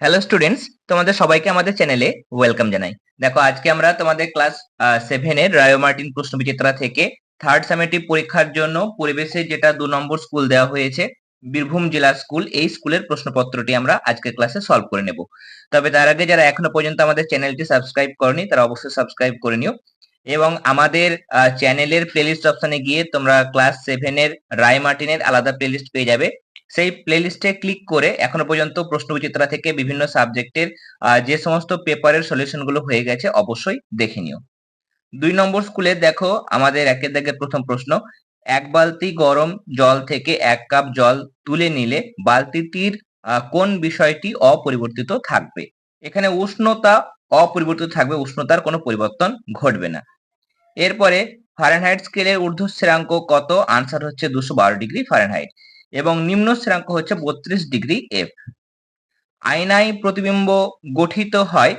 Hello students তোমাদের সবাইকে আমাদের চ্যানেলে ওয়েলকাম জানাই। দেখো, আজকে আমরা তোমাদের ক্লাস সেভেনের রায়ো মার্টিন প্রশ্ন বিচিত্রা থেকে থার্ড সামেটিভ পরীক্ষার জন্য পরিবেশে যেটা দু নম্বর স্কুল দেওয়া হয়েছে, বীরভূম জেলা স্কুল এই স্কুলের প্রশ্নপত্রটি আমরা আজকের ক্লাসে সলভ করে নেব। তবে তার আগে যারা এখনও পর্যন্ত আমাদের চ্যানেলটি সাবস্ক্রাইব করনি, তারা অবশ্যই সাবস্ক্রাইব করে নিও। এবং আমাদের চ্যানেলের প্লেলিস্ট অপশনে গিয়ে তোমরা ক্লাস সেভেনের রায় মার্টিনের আলাদা প্লেলিস্ট পেয়ে যাবে। সেই প্লেলিস্টে ক্লিক করে এখনও পর্যন্ত প্রশ্ন বিচিত্রা থেকে বিভিন্ন সাবজেক্টের যে সমস্ত পেপারের সলিউশনগুলো হয়ে গেছে অবশ্যই দেখে নিও। দুই নম্বর স্কুলে দেখো আমাদের একের দাগের প্রথম প্রশ্ন, এক বালতি গরম জল থেকে এক কাপ জল তুলে নিলে বালতিটির কোন বিষয়টি অপরিবর্তিত থাকবে? এখানে উষ্ণতা অপরিবর্তিত থাকবে, উষ্ণতার কোনো পরিবর্তন ঘটবে না। এরপরে ফারেনহাইট স্কেলের ঊর্ধ্বশ্রেণাঙ্ক কত? আনসার হচ্ছে দুশো বারো ডিগ্রি ফারেনহাইট এবং নিম্ন শ্রেণাঙ্ক হচ্ছে বত্রিশ ডিগ্রি এফ। আয়নায় প্রতিবিম্ব গঠিত হয়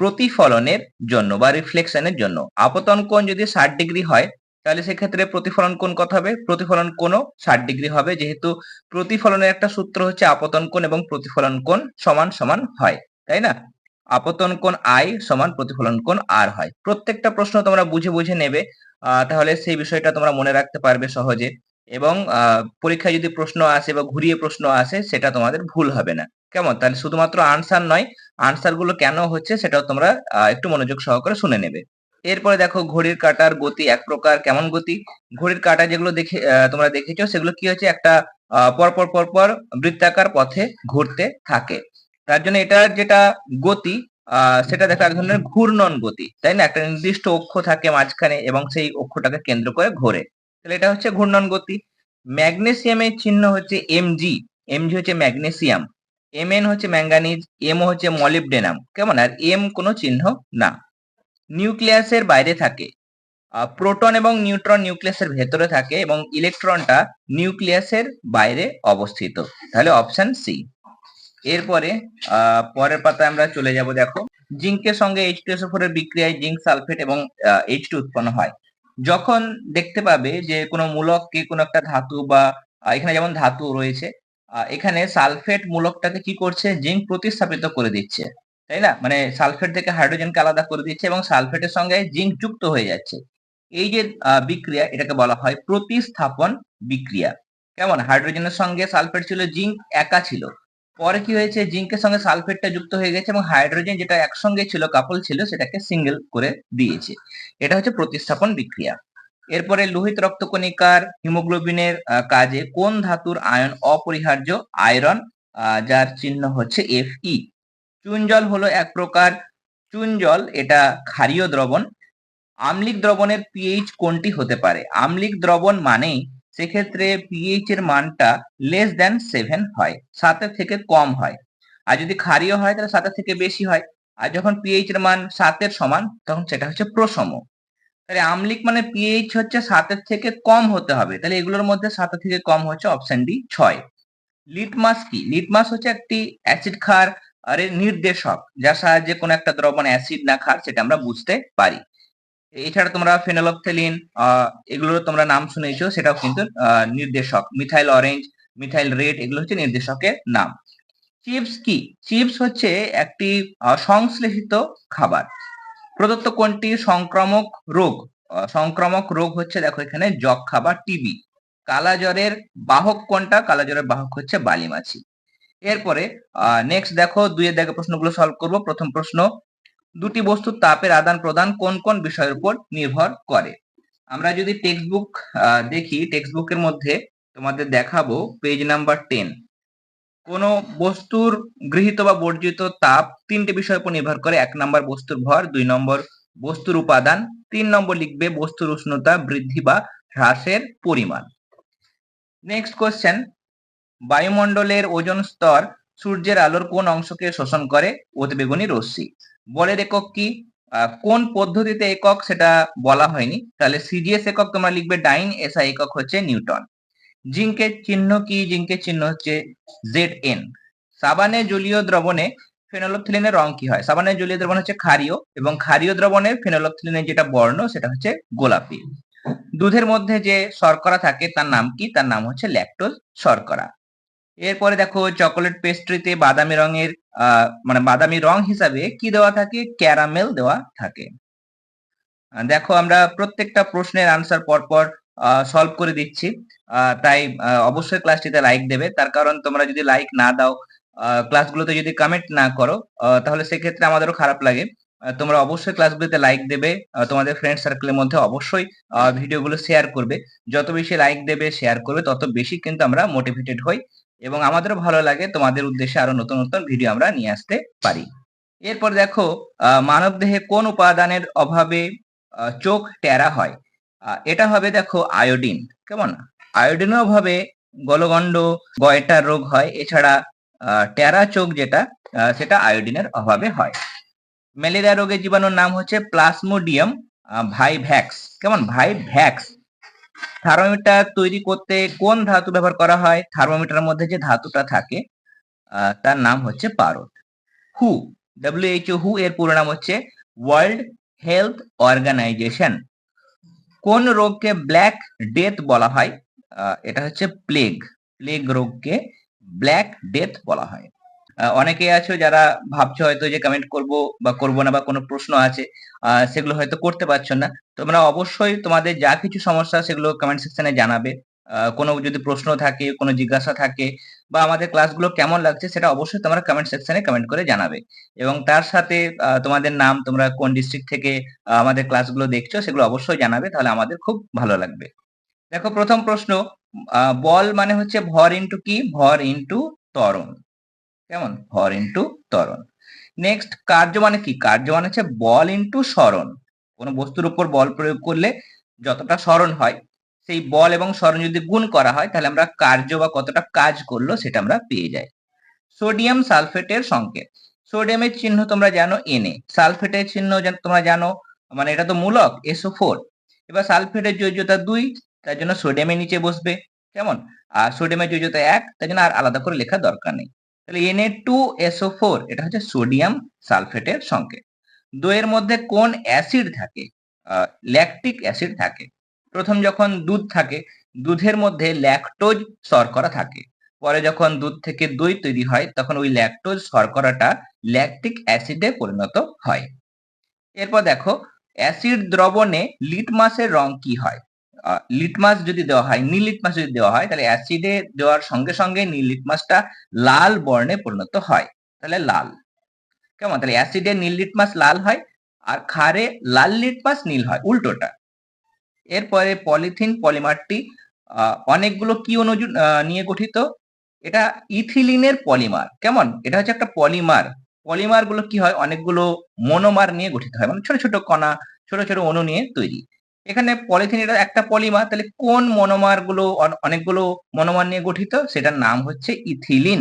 প্রতিফলনের জন্য বা রিফ্লেকশনের জন্য। আপতন কোণ যদি ষাট ডিগ্রি হয়, তাহলে সেক্ষেত্রে প্রতিফলন কোণ কত হবে? প্রতিফলন কোণও ষাট ডিগ্রি হবে। যেহেতু প্রতিফলনের একটা সূত্র হচ্ছে আপতন কোণ এবং প্রতিফলন কোণ সমান সমান হয়, তাই না? আপতন কোণ আই সমান প্রতিফলন কোণ আর হয়। প্রত্যেকটা প্রশ্ন তোমরা বুঝে বুঝে নেবে তাহলে সেই বিষয়টা তোমরা মনে রাখতে পারবে সহজে। এবং পরীক্ষায় যদি প্রশ্ন আসে বা ঘুরিয়ে প্রশ্ন আসে, সেটা তোমাদের ভুল হবে না। কেমন? তাহলে শুধুমাত্র আনসার নয় আনসারগুলো কেন হচ্ছে সেটাও তোমরা একটু মনোযোগ সহকারে শুনে নেবে। এরপরে দেখো ঘড়ির কাটার গতি এক প্রকার, কেমন গতি? ঘড়ির কাটা যেগুলো দেখে তোমরা দেখেছ, সেগুলো কি হচ্ছে? একটা পরপর পরপর বৃত্তাকার পথে ঘুরতে থাকে। তার জন্য এটার যেটা গতি সেটা দেখো এক ধরনের ঘূর্ণন গতি, তাই না? একটা নির্দিষ্ট অক্ষ থাকে মাঝখানে এবং সেই অক্ষটাকে কেন্দ্র করে ঘোরে। তাহলে এটা হচ্ছে ঘূর্ণন গতি। ম্যাগনেসিয়ামের চিহ্ন হচ্ছে এমজি এমজি হচ্ছে ম্যাগনেসিয়াম। এম এন হচ্ছে ম্যাঙ্গানিজ। এম হচ্ছে মলিবডেনাম কেমন? আর এম কোনো চিহ্ন না। নিউক্লিয়াসের বাইরে থাকে। প্রোটন এবং নিউট্রন নিউক্লিয়াসের ভেতরে থাকে এবং ইলেকট্রনটা নিউক্লিয়াসের বাইরে অবস্থিত। তাহলে অপশন সি এরপরে পরের পাতায় আমরা চলে যাব, দেখো। জিঙ্কের সঙ্গে এইচ টু এর বিক্রিয়ায় জিঙ্ক সালফেট এবং এইচ টু উৎপন্ন হয়। যখন দেখতে পাবে যে কোনো মূলককে কোনো একটা ধাতু বা এখানে যেমন ধাতু রয়েছে এখানে সালফেট মূলকটাকে কি করছে? জিঙ্ক প্রতিস্থাপিত করে দিচ্ছে, তাই না? মানে সালফেট থেকে হাইড্রোজেনকে আলাদা করে দিচ্ছে এবং সালফেটের সঙ্গে জিঙ্ক যুক্ত হয়ে যাচ্ছে। এই যে বিক্রিয়া, এটাকে বলা হয় প্রতিস্থাপন বিক্রিয়া। কেমন? হাইড্রোজেনের সঙ্গে সালফেট ছিল, জিঙ্ক একা ছিল। পরে কি হয়েছে? জিঙ্কের সঙ্গে সালফেটটা যুক্ত হয়ে গেছে এবং হাইড্রোজেন যেটা একসঙ্গে ছিল, কাপল ছিল, সেটাকে সিঙ্গেল করে দিয়েছে। এটা হচ্ছে প্রতিস্থাপন বিক্রিয়া। এরপরে লোহিত রক্তকণিকার হিমোগ্লোবিনের কাজে কোন ধাতুর আয়ন অপরিহার্য? আয়রন যার চিহ্ন হচ্ছে এফ ই চুন জল হলো এক প্রকার চুন জল এটা ক্ষারীয় দ্রবণ। আম্লিক দ্রবণের পিএইচ কোনটি হতে পারে? আম্লিক দ্রবণ মানেই সেক্ষেত্রে পিএইচ এর মানটা লেস দেন সেভেন হয়, সাতের থেকে কম হয়। আর যদি ক্ষারীয় হয়, তাহলে সাতের থেকে বেশি হয়। আর যখন পিএইচ এর মান সাতের সমান, তখন সেটা হচ্ছে প্রসম। তাহলে আমলিক মানে পিএইচ হচ্ছে সাতের থেকে কম হতে হবে। তাহলে এগুলোর মধ্যে সাতের থেকে কম হচ্ছে অপশন ডি ছয়। লিটমাস কি? লিটমাস হচ্ছে একটি অ্যাসিড খার আরে নির্দেশক, যার সাহায্যে কোনো একটা দ্রবণ অ্যাসিড না খার সেটা আমরা বুঝতে পারি। এছাড়া তোমরা ফেনোলকথেলিন এগুলোর তোমরা নাম শুনেছো, সেটাও কিন্তু নির্দেশক। মিথাইল অরেঞ্জ মিথাইল রেড এগুলো হচ্ছে নির্দেশকের নাম। চিপস কি? চিপস হচ্ছে একটি সংশ্লেষিত খাবার। প্রদত্ত কোনটি? সংক্রামক রোগ। সংক্রামক রোগ হচ্ছে, দেখো এখানে যক্ষা বা টিবি কালা জ্বরের বাহক কোনটা? কালা জ্বরের বাহক হচ্ছে বালিমাছি। এরপরে নেক্সট দেখো, দুইয়ের দেখে প্রশ্নগুলো সলভ করব। প্রথম প্রশ্ন দুটি বস্তুর তাপের আদান প্রদান কোন কোন বিষয়ের উপর নির্ভর করে? আমরা যদি টেক্সট বুক দেখি টেক্সট বুকের মধ্যে তোমাদের দেখাবো পেজ নাম্বার টেন কোন বস্তুর গৃহীত বা বর্জিত তাপ তিনটে বিষয়ের উপর নির্ভর করে। এক নম্বর বস্তুর ভর, দুই নম্বর বস্তুর উপাদান, তিন নম্বর লিখবে বস্তুর উষ্ণতা বৃদ্ধি বা হ্রাসের পরিমাণ। নেক্সট কোশ্চেন বায়ুমণ্ডলের ওজন স্তর সূর্যের আলোর কোন অংশকে শোষণ করে? অতিবেগুনি রশ্মি। বলের একক কি কোন পদ্ধতিতে একক সেটা বলা হয়নি? তাহলে সিজিএস একক তোমরা লিখবে ডাইন, এসআই একক হচ্ছে নিউটন। জিঙ্কের চিহ্ন কি? জিঙ্কের চিহ্ন হচ্ছে জেড এন সাবানে জলীয় দ্রবণে ফেনোলকথিলিনের রং কি হয়? সাবানের জলীয় দ্রবণ হচ্ছে ক্ষারীয় এবং ক্ষারীয় দ্রবণে ফেনোলকথিলিনের যেটা বর্ণ, সেটা হচ্ছে গোলাপি। দুধের মধ্যে যে শর্করা থাকে, তার নাম কি? তার নাম হচ্ছে ল্যাকটোজ শর্করা। এরপরে দেখো চকোলেট পেস্ট্রিতে বাদামি রঙের মানে বাদামি রং হিসাবে কি দেওয়া থাকে? ক্যারামেল দেওয়া থাকে। দেখো আমরা প্রত্যেকটা প্রশ্নের আনসার পরপর সলভ করে দিচ্ছি। তাই অবশ্যই ক্লাসটিতে লাইক দেবে। তার কারণ তোমরা যদি লাইক না দাও ক্লাসগুলোতে যদি কমেন্ট না করো তাহলে সেক্ষেত্রে আমাদেরও খারাপ লাগে। তোমরা অবশ্যই ক্লাসগুলোতে লাইক দেবে। তোমাদের ফ্রেন্ড সার্কেলের মধ্যে অবশ্যই ভিডিওগুলো শেয়ার করবে। যত বেশি লাইক দেবে শেয়ার করবে, তত বেশি কিন্তু আমরা মোটিভেটেড হই। এবং আমাদেরও ভালো লাগে তোমাদের উদ্দেশ্যে আরও নতুন নতুন ভিডিও আমরা নিয়ে আসতে পারি। এরপর দেখো আহ, মানবদেহে কোন উপাদানের অভাবে চোখ টেরা হয়? এটা হবে দেখো আয়োডিন কেমন? আয়োডিনের অভাবে গলগণ্ড গয়টার রোগ হয় এছাড়া টেরা চোখ যেটা সেটা আয়োডিনের অভাবে হয়। ম্যালেরিয়া রোগের জীবাণুর নাম হচ্ছে প্লাসমোডিয়াম ভাইভ্যাক্স কেমন? ভাইভ্যাক্স থার্মোমিটার তৈরি করতে কোন ধাতু ব্যবহার করা হয়? থার্মোমিটারের মধ্যে যে ধাতুটা থাকে তার নাম হচ্ছে পারদ। হু ডব্লিউএইচও হু, এর পুরো নাম হচ্ছে ওয়ার্ল্ড হেলথ অর্গানাইজেশন কোন রোগকে ব্ল্যাক ডেথ বলা হয়? এটা হচ্ছে প্লেগ প্লেগ রোগকে ব্ল্যাক ডেথ বলা হয়। আহ, অনেকেই আছো যারা ভাবছ হয়তো যে কমেন্ট করব বা করব না বা কোনো প্রশ্ন আছে সেগুলো হয়তো করতে পারছ না। তোমরা অবশ্যই তোমাদের যা কিছু সমস্যা সেগুলো কমেন্ট সেকশনে জানাবে। কোনো যদি প্রশ্ন থাকে কোনো জিজ্ঞাসা থাকে বা আমাদের ক্লাসগুলো কেমন লাগছে সেটা অবশ্যই তোমরা কমেন্ট সেকশনে কমেন্ট করে জানাবে। এবং তার সাথে তোমাদের নাম তোমরা কোন ডিস্ট্রিক্ট থেকে আমাদের ক্লাসগুলো দেখছ সেগুলো অবশ্যই জানাবে তাহলে আমাদের খুব ভালো লাগবে। দেখো প্রথম প্রশ্ন বল মানে হচ্ছে ভর ইন্টু কি? ভর ইন্টু ত্বরণ। কেমন? ভর ইন্টু ত্বরণ। নেক্সট কার্য মানে কি? কার্য মানে হচ্ছে বল ইন্টু স্মরণ। কোনো বস্তুর উপর বল প্রয়োগ করলে যতটা স্মরণ হয়, সেই বল এবং স্মরণ যদি গুণ করা হয়, তাহলে আমরা কার্য বা কতটা কাজ করল সেটা আমরা পেয়ে যাই। সোডিয়াম সালফেটের সংকেত। সোডিয়ামের চিহ্ন তোমরা জানো এনে সালফেটের চিহ্ন তোমরা জানো মানে এটা তো মূলক এসও ফোর এবার সালফেটের যোজ্যতা দুই, তার জন্য সোডিয়ামের নিচে বসবে। কেমন? আর সোডিয়ামের যোজ্যতা এক, তার জন্য আর আলাদা করে লেখা দরকার নেই। তাহলে এনএ টু এসও ফোর এটা হচ্ছে সোডিয়াম সালফেটের সংকেত দইয়ের মধ্যে কোন অ্যাসিড থাকে? ল্যাকটিক অ্যাসিড থাকে। প্রথম যখন দুধ থাকে, দুধের মধ্যে ল্যাকটোজ শর্করা থাকে। পরে যখন দুধ থেকে দই তৈরি হয়, তখন ওই ল্যাকটোজ শর্করাটা ল্যাকটিক অ্যাসিডে পরিণত হয়। এরপর দেখো অ্যাসিড দ্রবণে লিটমাসের রং কি হয়? লিটমাস যদি দেওয়া হয় নীল লিটমাস যদি দেওয়া হয় তাহলে অ্যাসিডে দেওয়ার সঙ্গে সঙ্গে নীল লিটমাসটা লাল বর্ণে পরিণত হয়। তাহলে লাল। কেমন? তাহলে অ্যাসিডে নীল লিটমাস লাল হয় আর ক্ষারে লাল লিটমাস নীল হয় উল্টোটা। এরপরে পলিথিন পলিমারটি অনেকগুলো কি আহ, নিয়ে গঠিত? এটা ইথিলিনের পলিমার। কেমন? এটা হচ্ছে একটা পলিমার। পলিমারগুলো কি হয়? অনেকগুলো মনোমার নিয়ে গঠিত হয় মানে ছোট ছোট কণা ছোট ছোট অণু নিয়ে তৈরি। এখানে পলিথিন এটা একটা পলিমার তাহলে কোন মনোমারগুলো অনেকগুলো মনোমার নিয়ে গঠিত? সেটার নাম হচ্ছে ইথিলিন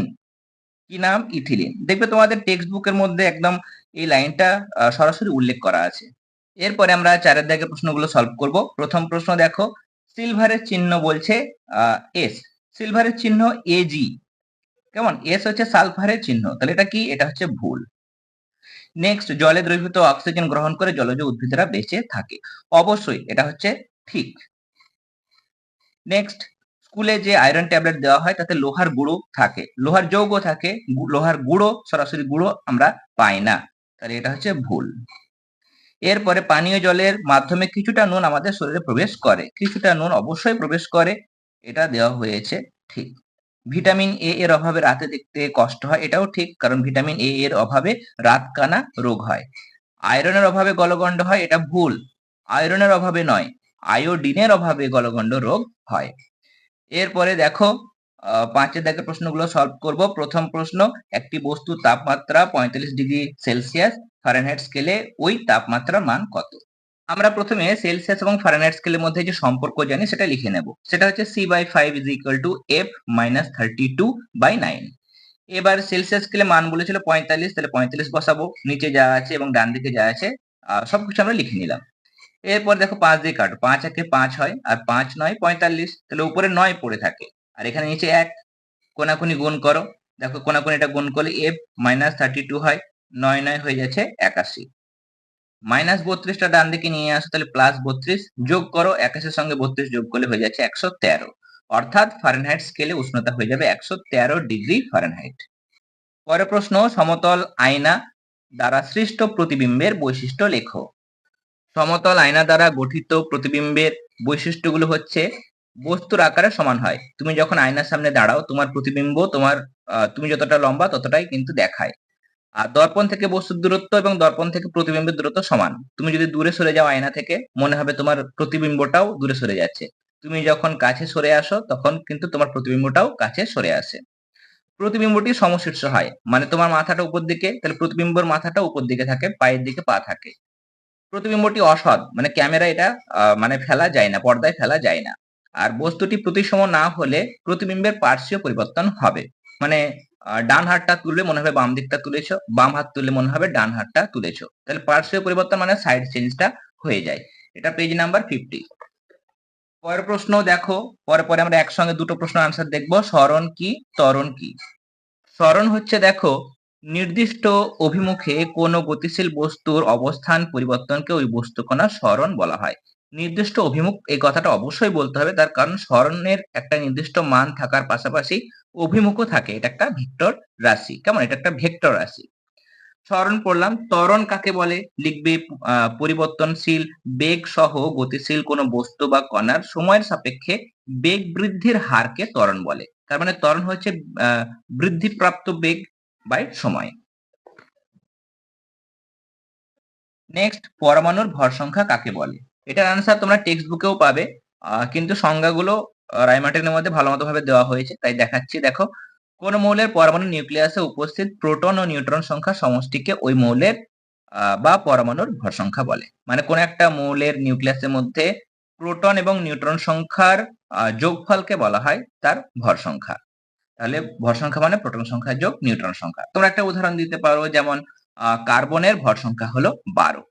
কি নাম? ইথিলিন দেখবে তোমাদের টেক্সট বুকের মধ্যে একদম এই লাইনটা সরাসরি উল্লেখ করা আছে। এরপরে আমরা চারের দাগের প্রশ্নগুলো সলভ করব। প্রথম প্রশ্ন দেখো সিলভারের চিহ্ন বলছে এস সিলভারের চিহ্ন এজি কেমন? এস হচ্ছে সালফারের চিহ্ন। তাহলে এটা কি? এটা হচ্ছে ভুল। নেক্সট জলে দ্রবীভূত অক্সিজেন গ্রহণ করে জলজ উদ্ভিদরা বেঁচে থাকে। অবশ্যই, এটা হচ্ছে ঠিক। নেক্সট স্কুলে যে আয়রন ট্যাবলেট দেওয়া হয়, তাতে লোহার গুঁড়ো থাকে। লোহার যৌগ থাকে লোহার গুঁড়ো, সরাসরি গুঁড়ো আমরা পাই না। তাহলে এটা হচ্ছে ভুল। এরপরে পানীয় জলের মাধ্যমে কিছুটা নুন আমাদের শরীরে প্রবেশ করে। কিছুটা নুন অবশ্যই প্রবেশ করে, এটা দেওয়া হয়েছে ঠিক। ভিটামিন এ এর অভাবে রাতে দেখতে কষ্ট হয়, এটাও ঠিক, কারণ ভিটামিন এ এর অভাবে রাতকানা রোগ হয়। আয়রনের অভাবে গলগণ্ড হয়, এটা ভুল। আয়রনের অভাবে নয় আয়োডিনের অভাবে গলগণ্ড রোগ হয়। এরপরে দেখো পাঁচের দাগের প্রশ্নগুলো সলভ করব। প্রথম প্রশ্ন, একটি বস্তুর তাপমাত্রা পঁয়তাল্লিশ ডিগ্রি সেলসিয়াস ফারেনহাইট স্কেলে ওই তাপমাত্রার মান কত? আমরা প্রথমে সেলসিয়াস এবং ফারেনহাইট স্কেলের মধ্যে যে সম্পর্ক জানি, সেটা লিখে নেব। সেটা হচ্ছে C by five is equal to F minus thirty two by nine এবার সেলসিয়াস স্কেলে মান বলেছিল পঁয়তাল্লিশ, তাহলে পঁয়তাল্লিশ বসাবো। নিচে যা আছে এবং ডান দিকে যা আছে সবকিছু আমরা লিখে নিলাম। এরপর দেখো পাঁচ দিয়ে কাটো। পাঁচ একে পাঁচ হয়, আর পাঁচ নয়, পঁয়তাল্লিশ। তাহলে উপরে নয় পড়ে থাকে। আর এখানে নিচে এক। কোনাকুনি গুণ করো। দেখো কোনাকুনি এটা গুণ করলে এফ মাইনাস থার্টি টু হয়। নয় নয় হয়ে যাচ্ছে একাশি। মাইনাস বত্রিশটা ডান দিকে নিয়ে আসো, তাহলে প্লাস বত্রিশ যোগ করো, একাশের সঙ্গে বত্রিশ যোগ করলে হয়ে যাচ্ছে একশো তেরো। অর্থাৎ ফারেনহাইট স্কেলে উষ্ণতা হয়ে যাবে একশো তেরো ডিগ্রি ফারেনহাইট পরের প্রশ্ন, সমতল আয়না দ্বারা সৃষ্ট প্রতিবিম্বের বৈশিষ্ট্য লেখো। সমতল আয়না দ্বারা গঠিত প্রতিবিম্বের বৈশিষ্ট্যগুলো হচ্ছে, বস্তুর আকারে সমান হয়। তুমি যখন আয়নার সামনে দাঁড়াও, তোমার প্রতিবিম্ব তোমার তুমি যতটা লম্বা ততটাই কিন্তু দেখায়। আর দর্পণ থেকে বস্তুর দূরত্ব এবং দর্পণ থেকে প্রতিবিম্বের দূরত্ব সমান। তুমি যদি দূরে সরে যাও আয়না থেকে, মনে হবে তোমার প্রতিবিম্বটাও দূরে সরে যাচ্ছে। তুমি যখন কাছে সরে আসো, তখন কিন্তু তোমার প্রতিবিম্বটাও কাছে সরে আসে। প্রতিবিম্বটি সমশীর্ষ হয় মানে তোমার মাথাটা উপর দিকে, তাহলে প্রতিবিম্বর মাথাটা উপর দিকে থাকে, পায়ের দিকে পা থাকে। প্রতিবিম্বটি অসৎ মানে ক্যামেরা এটা মানে ফেলা যায় না, পর্দায় ফেলা যায় না। আর বস্তুটি প্রতিসম না হলে প্রতিবিম্বের পার্শ্বীয় পরিবর্তন হবে। মানে ডান হাতটা তুললে মনে হবে বাম দিকটা তুলেছ, বাম হাত তুললে মনে হবে ডান হাতটা তুলেছ। তাহলে পার্শ্বীয় পরিবর্তন মানে সাইড চেঞ্জটা হয়ে যায়। এটা পেজ নাম্বার ফিফটি পরের প্রশ্ন দেখো, পরে পরে আমরা একসঙ্গে দুটো প্রশ্ন আনসার দেখব, স্মরণ কি, ত্বরণ কি? স্মরণ হচ্ছে দেখো, নির্দিষ্ট অভিমুখে কোনো গতিশীল বস্তুর অবস্থান পরিবর্তনকে ওই বস্তুকণার স্মরণ বলা হয়। নির্দিষ্ট অভিমুখ, এই কথাটা অবশ্যই বলতে হবে, তার কারণ স্মরণের একটা নির্দিষ্ট মান থাকার পাশাপাশি অভিমুখও থাকে। এটা একটা ভেক্টর রাশি। কেমন? এটা একটা ভেক্টর রাশি। স্মরণ করলাম, ত্বরণ কাকে বলে? লিখবে পরিবর্তনশীল, বেগ সহ গতিশীল কোনো বস্তু বা কণার সময়ের সাপেক্ষে বেগ বৃদ্ধির হারকে ত্বরণ বলে। তার মানে ত্বরণ হচ্ছে বৃদ্ধিপ্রাপ্ত বেগ বাই সময়। নেক্সট, পরমাণুর ভর সংখ্যা কাকে বলে? এটার আনসার তোমরা টেক্সট বুকেও পাবে কিন্তু সংজ্ঞাগুলো রাইমার্টিনের মধ্যে ভালো মতো ভাবে দেওয়া হয়েছে। তাই দেখাচ্ছি, দেখো, কোন মৌলের পরমাণু নিউক্লিয়াসে উপস্থিত প্রোটন ও নিউট্রন সংখ্যা সমষ্টিকে ওই মৌলের বা পরমাণুর ভর সংখ্যা বলে। মানে কোন একটা মৌলের নিউক্লিয়াসের মধ্যে প্রোটন এবং নিউট্রন সংখ্যার যোগফলকে বলা হয় তার ভর সংখ্যা। তাহলে ভর সংখ্যা মানে প্রোটন সংখ্যা যোগ নিউট্রন সংখ্যা। তোমরা একটা উদাহরণ দিতে পারো, যেমন কার্বনের ভর সংখ্যা হলো বারো।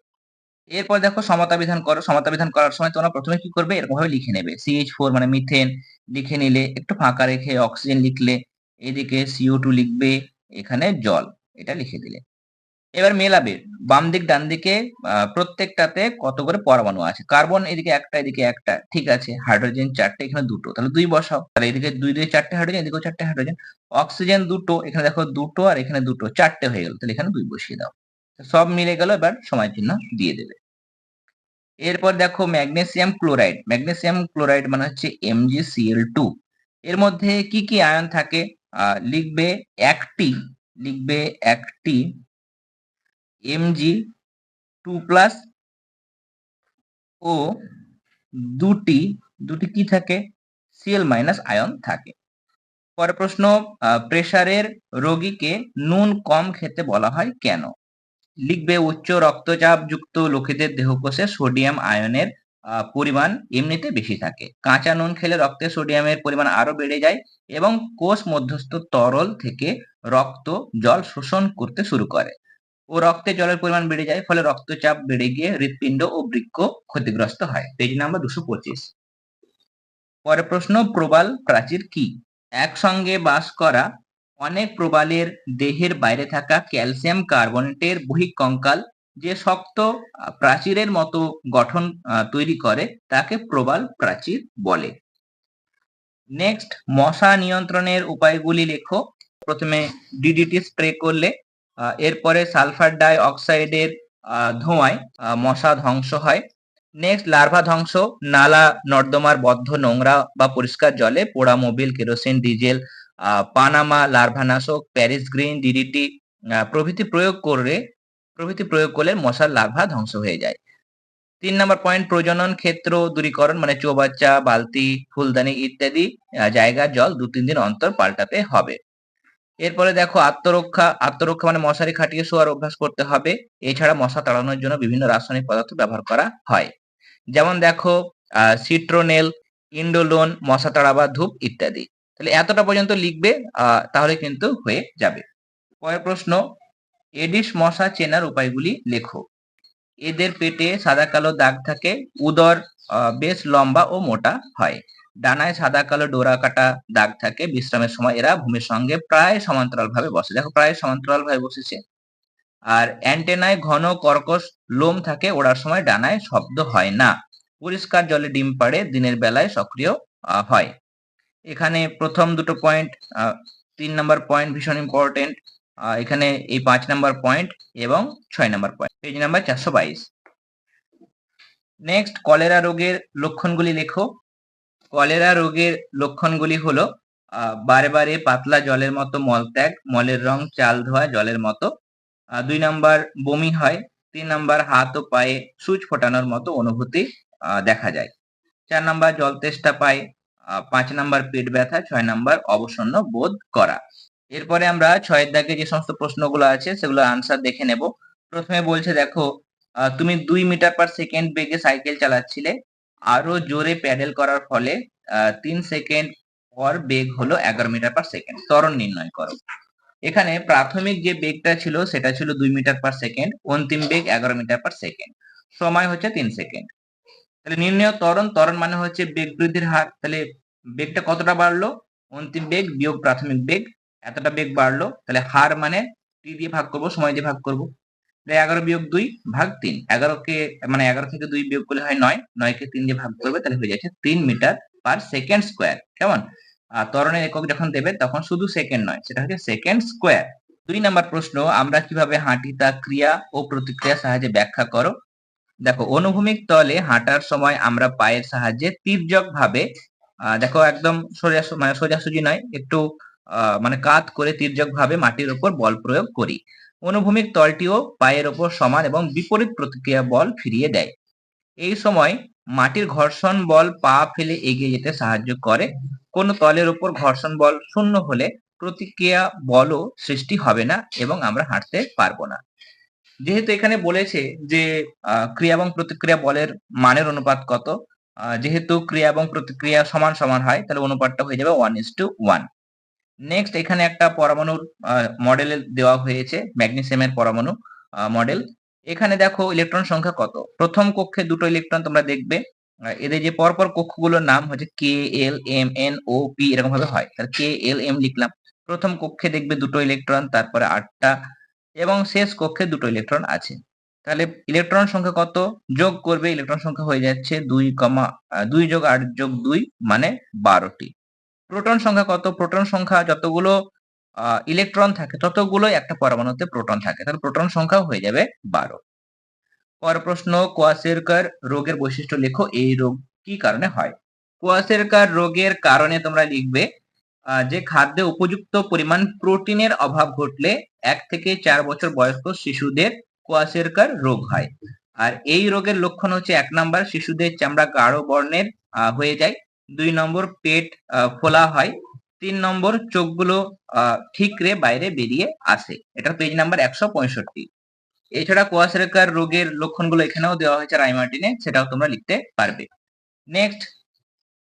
এরপর দেখো সমতা বিধান করো সমতা বিধান করার সময় তোমরা প্রথমে কি করবে? এরকম ভাবে লিখে নেবে। সিএইচ ফোর মানে মিথেন লিখে নিলে, একটু ফাঁকা রেখে অক্সিজেন লিখলে, এদিকে সিও টু লিখবে, এখানে জল, এটা লিখে দিলে। এবার মেলাবে বাম দিক ডান দিকে প্রত্যেকটাতে কত করে পরমাণু আছে? কার্বন এদিকে একটা এদিকে একটা, ঠিক আছে? হাইড্রোজেন চারটে, এখানে দুটো, তাহলে দুই বসাও। তাহলে এদিকে দুই দুই চারটে হাইড্রোজেন, এদিকেও চারটে হাইড্রোজেন। অক্সিজেন দুটো, এখানে দেখো দুটো আর এখানে দুটো, চারটে হয়ে গেল, তাহলে এখানে দুই বসিয়ে দাও। সব মিলে গেল এবার সময় চিহ্ন দিয়ে দেবে। এরপর দেখো ম্যাগনেসিয়াম ক্লোরাইড। ম্যাগনেসিয়াম ক্লোরাইড মানে হচ্ছে এমজিসিএল টু। এর মধ্যে কি কি আয়ন থাকে? লিখবে একটি লিখবে একটি এমজি টু প্লাস ও দুটি দুটি কি থাকে? সিএল মাইনাস আয়ন থাকে। পরের প্রশ্ন প্রেসারের রোগীকে নুন কম খেতে বলা হয় কেন? লিখবে উচ্চ রক্তচাপ যুক্ত লোকেদের দেহকোষে সোডিয়াম আয়নের পরিমাণ এমনিতে বেশি থাকে। কাঁচা নুন খেলে রক্তে সোডিয়ামের পরিমাণ আরও বেড়ে যায় এবং কোষ মধ্যস্থ তরল থেকে রক্ত জল শোষণ করতে শুরু করে ও রক্তে জলের পরিমাণ বেড়ে যায়, ফলে রক্তচাপ বেড়ে গিয়ে হৃৎপিণ্ড ও বৃক্ষ ক্ষতিগ্রস্ত হয়। পেজ নাম্বার দুশো পঁচিশ। পরের প্রশ্ন, প্রবাল প্রাচীর কি? একসঙ্গে বাস করা অনেক প্রবালের দেহের বাইরে থাকা ক্যালসিয়াম কার্বনেটের বহিঃকঙ্কাল যে শক্ত প্রাচীরের মতো গঠন তৈরি করে, তাকে প্রবাল প্রাচীর বলে। নেক্সট মশা নিয়ন্ত্রণের উপায়গুলি লেখো। প্রথমে ডিডিটি স্প্রে করলে এরপরে সালফার ডাই অক্সাইডের ধোঁয়ায় মশা ধ্বংস হয়। নেক্সট লার্ভা ধ্বংস। নালা, নর্দমার বদ্ধ নোংরা বা পরিষ্কার জলে পোড়া মোবিল, কেরোসিন, ডিজেল পানামা, লার্ভানাশক, প্যারিস গ্রিন ডিডিটি প্রভৃতি প্রয়োগ করে, প্রভৃতি প্রয়োগ করলে মশার লার্ভা ধ্বংস হয়ে যায়। তিন নম্বর পয়েন্ট, প্রজনন ক্ষেত্র, দূরীকরণ মানে চৌবাচ্চা, বালতি, ফুলদানি ইত্যাদি জায়গার জল দু তিন দিন অন্তর পাল্টাতে হবে। এরপরে দেখো, আত্মরক্ষা আত্মরক্ষা মানে মশারি খাটিয়ে শোয়ার অভ্যাস করতে হবে। এছাড়া মশা তাড়ানোর জন্য বিভিন্ন রাসায়নিক পদার্থ ব্যবহার করা হয়। যেমন দেখো সিট্রোনেল, ইন্ডোলোন, মশা তাড়াবা ধূপ ইত্যাদি। তাহলে এতটা পর্যন্ত লিখবে তাহলে কিন্তু হয়ে যাবে। পরের প্রশ্ন, এডিস মশা চেনার উপায়গুলি লেখো। এদের পেটে সাদা কালো দাগ থাকে, উদর বেশ লম্বা ও মোটা হয়। ডানায় সাদা কালো ডোরা কাটা দাগ থাকে, বিশ্রামের সময় এরা ভূমির সঙ্গে প্রায় সমান্তরাল ভাবে বসে। দেখো প্রায় সমান্তরাল ভাবে বসেছে। আর অ্যান্টেনায় ঘন কর্কশ লোম থাকে, ওড়ার সময় ডানায় শব্দ হয় না। পরিষ্কার জলে ডিম পাড়ে দিনের বেলায় সক্রিয় হয়। এখানে প্রথম দুটো পয়েন্ট তিন নম্বর পয়েন্ট ভীষণ ইম্পর্টেন্ট এখানে এই পাঁচ নাম্বার পয়েন্ট এবং ছয় নাম্বার পয়েন্ট পেজ নাম্বার চারশো বাইশ। নেক্সট কলেরা রোগের লক্ষণগুলি লেখো। কলেরা রোগের লক্ষণগুলি হলো বারে বারে পাতলা জলের মতো মলত্যাগ মলের রং চাল ধোয়া জলের মতো। দুই নাম্বার বমি হয়, তিন নাম্বার হাত ও পায়ে সুচ ফোটানোর মতো অনুভূতি দেখা যায়। চার নাম্বার জল তেষ্টা পায় পাঁচ নাম্বার পেট ব্যথা, ছয় নাম্বার অবসন্ন বোধ করা। এরপরে আমরা ছয়ের দাগে যে সমস্ত প্রশ্নগুলো আছে, সেগুলো আনসার দেখে নেব। প্রথমে বলছে, দেখো তুমি দুই মিটার পার সেকেন্ড বেগে সাইকেল চালাচ্ছিলে, আরও জোরে প্যাডেল করার ফলে তিন সেকেন্ড পর বেগ হলো এগারো মিটার পার সেকেন্ড ত্বরণ নির্ণয় করো। এখানে প্রাথমিক যে বেগটা ছিল, সেটা ছিল দুই মিটার পার সেকেন্ড অন্তিম বেগ এগারো মিটার পার সেকেন্ড সময় হচ্ছে তিন সেকেন্ড তাহলে নির্ণয় ত্বরণ ত্বরণ মানে হচ্ছে বেগ বৃদ্ধির হার। তাহলে বেগটা কতটা বাড়লো? অন্তিম বেগ, বিয়োগ প্রাথমিক বেগ, এতটা বেগ বাড়লো। তাহলে হার মানে টি দিয়ে ভাগ করব, সময় দিয়ে ভাগ করব। তাহলে এগারো বিয়োগ দুই ভাগ তিন। এগারোকে মানে এগারো থেকে দুই বিয়োগ করলে হয় নয়। নয়কে তিন দিয়ে ভাগ করবে, তাহলে হয়ে যাচ্ছে তিন মিটার পার সেকেন্ড স্কোয়ার। কেমন? আর ত্বরণের একক যখন দেবে, তখন শুধু সেকেন্ড নয়, সেটা হচ্ছে সেকেন্ড স্কোয়ার। দুই নাম্বার প্রশ্ন, আমরা কীভাবে হাঁটি তা ক্রিয়া ও প্রতিক্রিয়া সাহায্যে ব্যাখ্যা করো? দেখো, অনুভূমিক তলে হাঁটার সময় আমরা পায়ের সাহায্যে তির্যক ভাবে দেখো একদম সোজা মানে সোজাসুজি নয়, একটু মানে কাত করে তির্যক ভাবে মাটির উপর বল প্রয়োগ করি। অনুভূমিক তলটিও পায়ের ওপর সমান এবং বিপরীত প্রতিক্রিয়া বল ফিরিয়ে দেয়। এই সময় মাটির ঘর্ষণ বল পা ফেলে এগিয়ে যেতে সাহায্য করে। কোন তলের উপর ঘর্ষণ বল শূন্য হলে প্রতিক্রিয়া বলও সৃষ্টি হবে না এবং আমরা হাঁটতে পারব না। যেহেতু এখানে বলেছে যে ক্রিয়া এবং প্রতিক্রিয়া বলের মানের অনুপাত কত? যেহেতু ক্রিয়া এবং প্রতিক্রিয়া সমান সমান হয়, তাহলে অনুপাতটা হয়ে যাবে one is two one next এখানে একটা পরমাণুর মডেল দেওয়া হয়েছে ম্যাগনেসিয়ামের পরমাণু মডেল এখানে দেখো ইলেকট্রন সংখ্যা কত? প্রথম কক্ষে দুটো ইলেকট্রন তোমরা দেখবে এদের যে পরপর কক্ষগুলোর নাম হচ্ছে K L M N O P এরকম ভাবে হয়। তাহলে কে এল এম লিখলাম। প্রথম কক্ষে দেখবে দুটো ইলেকট্রন তারপরে আটটা এবং শেষ কক্ষে দুটো ইলেকট্রন আছে। তাহলে ইলেকট্রন সংখ্যা কত? যোগ করবে ইলেকট্রন সংখ্যা হয়ে যাচ্ছে দুই কমা দুই যোগ আট যোগ দুই মানে বারোটি। প্রোটন সংখ্যা কত? প্রোটন সংখ্যা যতগুলো ইলেকট্রন থাকে, ততগুলোই একটা পরমাণুতে প্রোটন থাকে। তাহলে প্রোটন সংখ্যা হয়ে যাবে বারো। পর প্রশ্ন কোয়াসেরকার রোগের বৈশিষ্ট্য লেখো। এই রোগ কি কারণে হয়? কোয়াসেরকার রোগের কারণে তোমরা লিখবে যে খাদ্যে উপযুক্ত পরিমাণ প্রোটিনের অভাব ঘটলে এক থেকে চার বছর বয়স্ক শিশুদের কোয়াসেরকার রোগ হয়। আর এই রোগের লক্ষণ হচ্ছে এক নম্বর শিশুদের চামড়া গাঢ় বর্ণের হয়ে যায়। দুই নম্বর পেট ফোলা হয়। তিন নম্বর চোখগুলো ঠিকরে বাইরে বেরিয়ে আসে। এটা পেজ নাম্বার একশো পঁয়ষট্টি। এছাড়া কোয়াসেরকার রোগের লক্ষণগুলো এখানেও দেওয়া হয়েছে রাইমার্টিনে সেটাও তোমরা লিখতে পারবে। নেক্সট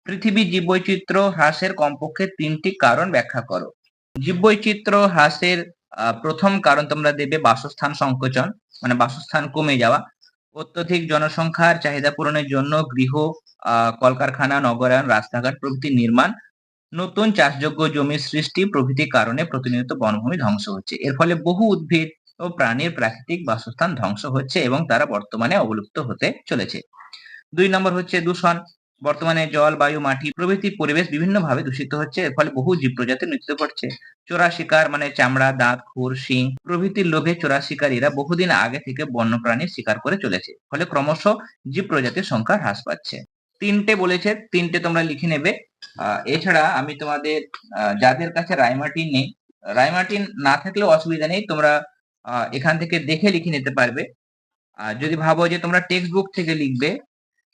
পৃথিবী জীববৈচিত্র্য হ্রাসের কমপক্ষে তিনটি কারণ ব্যাখ্যা করো। জীববৈচিত্র্য হ্রাসের প্রথম কারণ তোমরা দেবে বাসস্থান সংকোচন মানে বাসস্থান কমে যাওয়া। অত্যধিক জনসংখ্যার চাহিদা পূরণের জন্য গৃহ কলকারখানা, নগরায়ন, রাস্তাঘাট প্রভৃতি নির্মাণ, নতুন চাষযোগ্য জমির সৃষ্টি প্রভৃতি কারণে প্রতিনিয়ত বনভূমি ধ্বংস হচ্ছে। এর ফলে বহু উদ্ভিদ ও প্রাণীর প্রাকৃতিক বাসস্থান ধ্বংস হচ্ছে এবং তারা বর্তমানে অবলুপ্ত হতে চলেছে। দুই নম্বর হচ্ছে দূষণ। বর্তমানে জল, বায়ু, মাটি প্রভৃতি পরিবেশ বিভিন্নভাবে দূষিত হচ্ছে। এর ফলে বহু জীব প্রজাতির মৃত্যু ঘটছে চোরা শিকার মানে চামড়া, দাঁত, খুর, শিং প্রভৃতির লোভে চোরা শিকারীরা বহুদিন আগে থেকে বন্যপ্রাণী শিকার করে চলেছে। ফলে ক্রমশ জীব প্রজাতির সংখ্যা হ্রাস পাচ্ছে। তিনটে বলেছে, তিনটে তোমরা লিখে নেবে। এছাড়া আমি তোমাদের যাদের কাছে রাইমার্টিন নেই রাইমার্টিন না থাকলেও অসুবিধা নেই, তোমরা এখান থেকে দেখে লিখে নিতে পারবে। আর যদি ভাবো যে তোমরা টেক্সট বুক থেকে লিখবে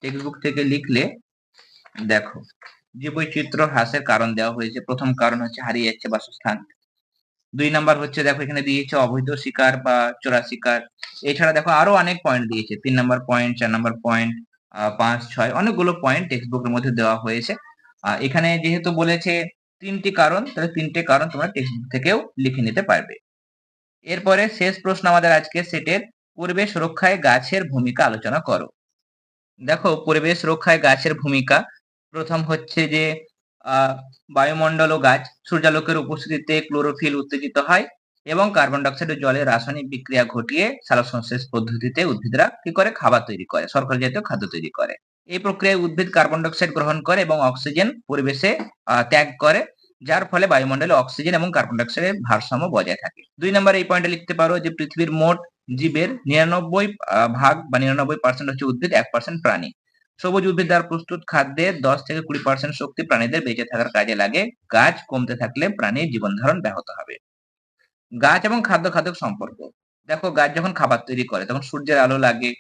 টেক্সট বুক থেকে লিখলে দেখো জীববৈচিত্র্য হ্রাসের কারণ দেওয়া হয়েছে, প্রথম কারণ হচ্ছে হারিয়ে যাচ্ছে বাসস্থান। দুই নাম্বার হচ্ছে দেখো, এখানে দিয়েছে অবৈধ শিকার বা চোরা শিকার। এছাড়া দেখো, আরও অনেক পয়েন্ট দিয়েছে। তিন নাম্বার পয়েন্ট চার নাম্বার পয়েন্ট পাঁচ, ছয়, অনেকগুলো পয়েন্ট টেক্সট বুকের মধ্যে দেওয়া হয়েছে। এখানে যেহেতু বলেছে তিনটি কারণ, তাহলে তিনটে কারণ তোমরা টেক্সট বুক থেকেও লিখে নিতে পারবে। এরপরে শেষ প্রশ্ন আমাদের আজকে সেটের পরিবেশ রক্ষায় গাছের ভূমিকা আলোচনা করো। দেখো, পরিবেশ রক্ষায় গাছের ভূমিকা প্রথম হচ্ছে যে বায়ুমণ্ডল ও গাছ সূর্যালোকের উপস্থিতিতে ক্লোরোফিল উত্তেজিত হয় এবং কার্বন ডাইঅক্সাইড ও জলের রাসায়নিক বিক্রিয়া ঘটিয়ে সালোকসংশ্লেষ পদ্ধতিতে উদ্ভিদরা কি করে? খাবার তৈরি করে শর্করা জাতীয় খাদ্য তৈরি করে। এই প্রক্রিয়ায় উদ্ভিদ কার্বন ডাইঅক্সাইড গ্রহণ করে এবং অক্সিজেন পরিবেশে ত্যাগ করে, যার ফলে বায়ুমণ্ডলে অক্সিজেন এবং কার্বন ডাইঅক্সাইডের ভারসাম্য বজায় থাকে। দুই নম্বর এই পয়েন্টে লিখতে পারো যে, পৃথিবীর মোট জীবের নিরানব্বই ভাগ বা নিরানব্বই পার্সেন্ট হচ্ছে উদ্ভিদ, এক পার্সেন্ট প্রাণী। সবুজ উদ্ভিদ দ্বারা প্রস্তুত খাদ্যের দশ থেকে কুড়ি পার্সেন্ট শক্তি প্রাণীদের বেঁচে থাকার কাজে লাগে। গাছ কমতে থাকলে প্রাণীর জীবন ধারণ ব্যাহত হবে। গাছ এবং খাদ্য খাদ্য সম্পর্ক। দেখো, গাছ যখন খাবার তৈরি করে, তখন সূর্যের আলো লাগে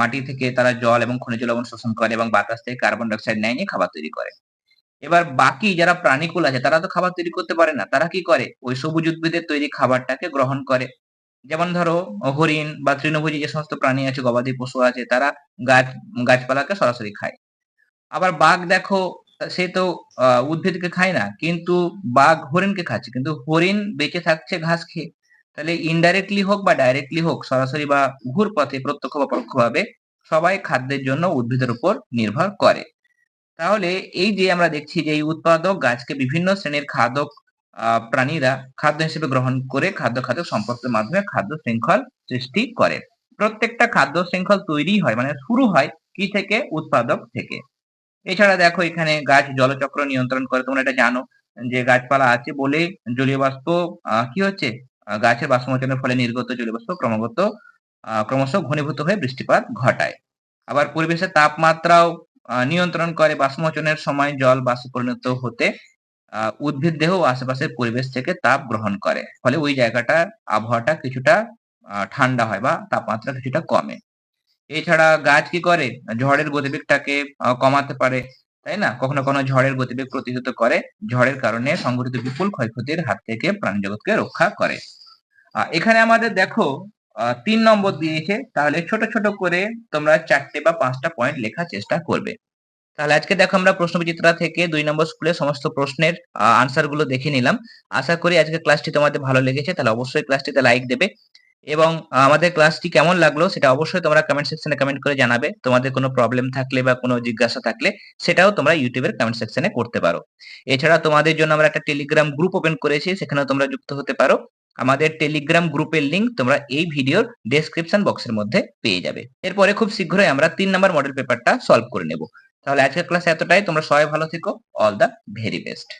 মাটি থেকে তারা জল এবং খনিজ লবণ শোষণ করে এবং বাতাস থেকে কার্বন ডাইঅক্সাইড নেয় নিয়ে খাবার তৈরি করে। এবার বাকি যারা প্রাণীকুল আছে, তারা তো খাবার তৈরি করতে পারে না। তারা কি করে? ওই সবুজ উদ্ভিদের তৈরি খাবারটাকে গ্রহণ করে। যেমন ধরো হরিণ বা তৃণভোজী যে সমস্ত প্রাণী আছে, গবাদি পশু আছে, তারা গাছ, গাছপালাকে সরাসরি খায়। আবার বাঘ দেখো, সে তো উদ্ভিদকে খায় না, কিন্তু বাঘ হরিণকে খাচ্ছে। কিন্তু হরিণ বেঁচে থাকছে ঘাস খেয়ে। তাহলে ইনডাইরেক্টলি হোক বা ডাইরেক্টলি হোক, সরাসরি বা ঘুর পথে প্রত্যক্ষ বা পরোক্ষভাবে সবাই খাদ্যের জন্য উদ্ভিদের উপর নির্ভর করে। তাহলে এই যে আমরা দেখছি যে এই উৎপাদক গাছকে বিভিন্ন শ্রেণির খাদক প্রাণীরা খাদ্য হিসেবে গ্রহণ করে খাদ্য খাদ্য সম্পর্কের মাধ্যমে খাদ্য শৃঙ্খল সৃষ্টি করে। প্রত্যেকটা খাদ্য শৃঙ্খল তৈরি হয় মানে শুরু হয় কি থেকে? উৎপাদক থেকে। এছাড়া দেখো এখানে গাছ জলচক্র নিয়ন্ত্রণ করে, তোমরা এটা জানো যে গাছপালা আছে বলে জলীয় বাষ্প কি হচ্ছে? গাছের বাষ্পমোচনের ফলে নির্গত জলীয় বাষ্প ক্রমাগত ক্রমশ ঘনীভূত হয়ে বৃষ্টিপাত ঘটায়। আবার পরিবেশের তাপমাত্রাও নিয়ন্ত্রণ করে। বাষ্পমোচনের সময় জল বাষ্পে পরিণত হতে উদ্ভিদ দেহ আশেপাশের পরিবেশ থেকে তাপ গ্রহণ করে। ফলে ওই জায়গাটা আবহাওয়াটা কিছুটা ঠান্ডা হয় বা তাপমাত্রা কিছুটা কমে। এছাড়া গাছ কি করে? ঝড়ের গতিবেগটাকে কমাতে পারে, তাই না? কখনো কখনো ঝড়ের গতিবেগ প্রতিহত করে। ঝড়ের কারণে সংঘটিত বিপুল ক্ষয়ক্ষতির হাত থেকে প্রাণী জগৎকে রক্ষা করে। এখানে আমাদের দেখো তিন নম্বর দিয়েছে। তাহলে ছোট ছোট করে তোমরা চারটে বা পাঁচটা পয়েন্ট লেখার চেষ্টা করবে। তাহলে আজকে দেখো আমরা প্রশ্ন বিচিত্রা থেকে দুই নম্বর স্কুলের সমস্ত প্রশ্নের আনসারগুলো দেখে নিলাম। আশা করি আজকে ক্লাসটি তোমাদের ভালো লেগেছে, তাহলে অবশ্যই ক্লাসটিতে লাইক দেবে। এবং আমাদের ক্লাসটি কেমন লাগল সেটা অবশ্যই তোমরা কমেন্ট সেকশনে কমেন্ট করে জানাবে। তোমাদের কোনো প্রবলেম থাকলে বা কোনো জিজ্ঞাসা থাকলে সেটাও তোমরা ইউটিউবের কমেন্ট সেকশনে করতে পারো। এছাড়া তোমাদের জন্য আমরা একটা টেলিগ্রাম গ্রুপ ওপেন করেছি, সেখানেও তোমরা যুক্ত হতে পারো। আমাদের টেলিগ্রাম গ্রুপের লিঙ্ক তোমরা এই ভিডিওর ডেসক্রিপশন বক্সের মধ্যে পেয়ে যাবে। এরপরে খুব শীঘ্রই আমরা তিন নম্বর মডেল পেপারটা সলভ করে নেব। তাহলে আজকের ক্লাস এতটাই, তোমরা সবাই ভালো থেকো অল দ্য ভেরি বেস্ট